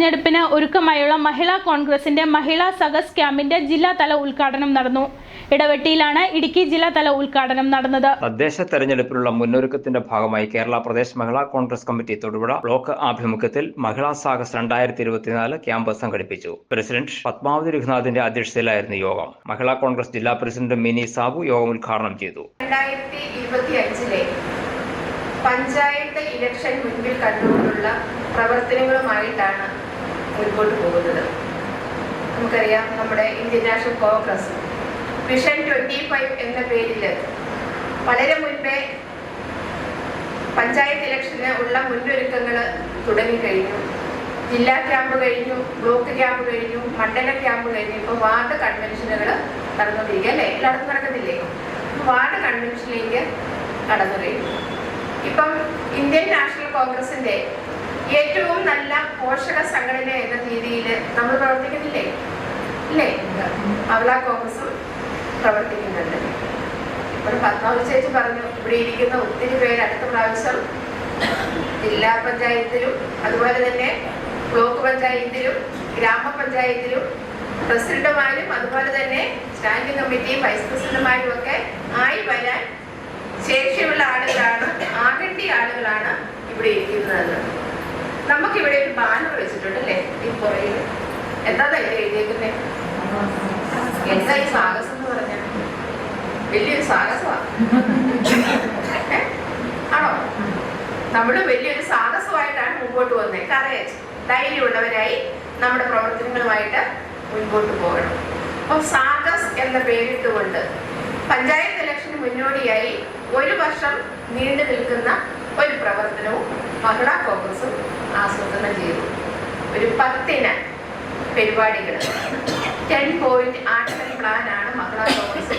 തെരഞ്ഞെടുപ്പിന് ഒരുക്കമായുള്ള മഹിളാ കോൺഗ്രസിന്റെ മഹിളാ സഗസ് ക്യാമ്പിന്റെ ജില്ലാതല ഉദ്ഘാടനം നടന്നു. ഇടവെട്ടിയിലാണ് ഇടുക്കി ജില്ലാതല ഉദ്ഘാടനം നടന്നത്. തദ്ദേശ തെരഞ്ഞെടുപ്പിനുള്ള മുന്നൊരുക്കത്തിന്റെ ഭാഗമായി കേരള പ്രദേശ് മഹിളാ കോൺഗ്രസ് കമ്മിറ്റി തൊടുപുഴ ബ്ലോക്ക് ആഭിമുഖ്യത്തിൽ മഹിളാ സാഹസ് രണ്ടായിരത്തി ഇരുപത്തിനാല് ക്യാമ്പ് സംഘടിപ്പിച്ചു. പ്രസിഡന്റ് പത്മാവതി രഘുനാഥിന്റെ അധ്യക്ഷതയിലായിരുന്നു യോഗം. മഹിളാ കോൺഗ്രസ് ജില്ലാ പ്രസിഡന്റ് മിനി സാബു യോഗം ഉദ്ഘാടനം ചെയ്തു. പഞ്ചായത്ത് ഇലക്ഷൻ മുൻപിൽ കണ്ടുകൊണ്ടുള്ള പ്രവർത്തനങ്ങളുമായിട്ടാണ് മുൻപോട്ട് പോകുന്നത്. നമുക്കറിയാം നമ്മുടെ Indian National Congress vision twenty five എന്ന പേരിൽ വളരെ മുൻപേ പഞ്ചായത്ത് ഇലക്ഷന് ഉള്ള മുന്നൊരുക്കങ്ങൾ തുടങ്ങിക്കഴിഞ്ഞു ജില്ലാ ക്യാമ്പ് കഴിഞ്ഞു ബ്ലോക്ക് ക്യാമ്പ് കഴിഞ്ഞു മണ്ഡല ക്യാമ്പ് കഴിഞ്ഞു. ഇപ്പോൾ വാർഡ് കൺവെൻഷനുകൾ നടന്നുകൊണ്ടിരിക്കുക അല്ലേ? എല്ലായിടത്തും നടക്കുന്നില്ലേ വാർഡ് കൺവെൻഷനിലേക്ക് കടന്നു കഴിഞ്ഞു ഇപ്പം ഇന്ത്യൻ നാഷണൽ കോൺഗ്രസിന്റെ ഏറ്റവും നല്ല പോഷക സംഘടന എന്ന രീതിയിൽ നമ്മൾ പ്രവർത്തിക്കുന്നില്ലേ? ഇല്ലേ? അവള കോൺഗ്രസും പ്രവർത്തിക്കുന്നുണ്ട്. ഇപ്പോൾ പത്മാവതി ചേച്ചി പറഞ്ഞു ഇവിടെ ഇരിക്കുന്ന ഒത്തിരി പേര് അടുത്ത പ്രാവശ്യം ജില്ലാ പഞ്ചായത്തിലും അതുപോലെ തന്നെ ബ്ലോക്ക് പഞ്ചായത്തിലും ഗ്രാമപഞ്ചായത്തിലും പ്രസിഡന്റുമാരും അതുപോലെ തന്നെ സ്റ്റാൻഡിംഗ് കമ്മിറ്റിയും വൈസ് പ്രസിഡന്റുമാരും ഒക്കെ ആയി വരാൻ ശേഷിയുള്ള ആളുകളാണ് ആകേണ്ട ആളുകളാണ് ഇവിടെ ഇരിക്കുന്നത്. നമുക്കിവിടെ ഒരു ബാനർ വെച്ചിട്ടുണ്ട് അല്ലേ ഈ പുറയിൽ എന്താ തന്നെ എഴുതിയേക്കുന്നത് എന്താ ഈ സാഹസം എന്ന് പറഞ്ഞ? വലിയൊരു സാഹസമാണ്? ആണോ? നമ്മൾ വലിയൊരു സാഹസമായിട്ടാണ് മുമ്പോട്ട് പോകുന്നത് കറേജ് ധൈര്യമുള്ളവരായി നമ്മുടെ പ്രവർത്തനങ്ങളുമായിട്ട് മുൻപോട്ട് പോകണം. അപ്പം സാഗസ് എന്ന പേരിട്ടുകൊണ്ട് പഞ്ചായത്ത് ഇലക്ഷന് മുന്നോടിയായി ഒരു വർഷം നീണ്ടു നിൽക്കുന്ന ഒരു പ്രവർത്തനവും മഹിളാ കോൺഗ്രസും ആസൂത്രണം ചെയ്തു. ഒരു പത്തിന പരിപാടികൾ ടെൻ പോയിന്റ് ആക്ഷൻ പ്ലാനാണ് മഹിളാ കോൺഗ്രസ്.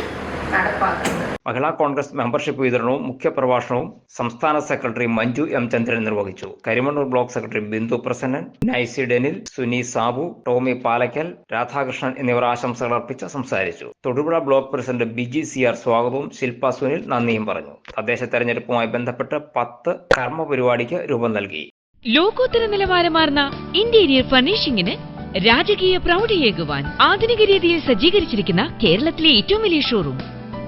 മഹിളാ കോൺഗ്രസ് മെമ്പർഷിപ്പ് വിതരണവും മുഖ്യപ്രഭാഷണവും സംസ്ഥാന സെക്രട്ടറി മഞ്ജു എം ചന്ദ്രൻ നിർവഹിച്ചു. കരിമണ്ണൂർ ബ്ലോക്ക് സെക്രട്ടറി ബിന്ദു പ്രസന്നൻ നൈസി ഡെനിൽ സുനി സാബു ടോമി പാലക്കൽ രാധാകൃഷ്ണൻ എന്നിവർ ആശംസകൾ അർപ്പിച്ച് സംസാരിച്ചു. Thodupuzha block president Biji C R സ്വാഗതവും ശില്പ സുനിൽ നന്ദിയും പറഞ്ഞു. തദ്ദേശ തെരഞ്ഞെടുപ്പുമായി ബന്ധപ്പെട്ട് പത്ത് കർമ്മ പരിപാടിക്ക് രൂപം നൽകി. ലോകോത്തര നിലവാരമാർന്ന ഇന്റീരിയർ ഫർണിഷിംഗിന് രാജകീയ പ്രൗഢിയേകുവാൻ ആധുനിക രീതിയിൽ സജ്ജീകരിച്ചിരിക്കുന്ന കേരളത്തിലെ ഏറ്റവും വലിയ ഷോറൂം.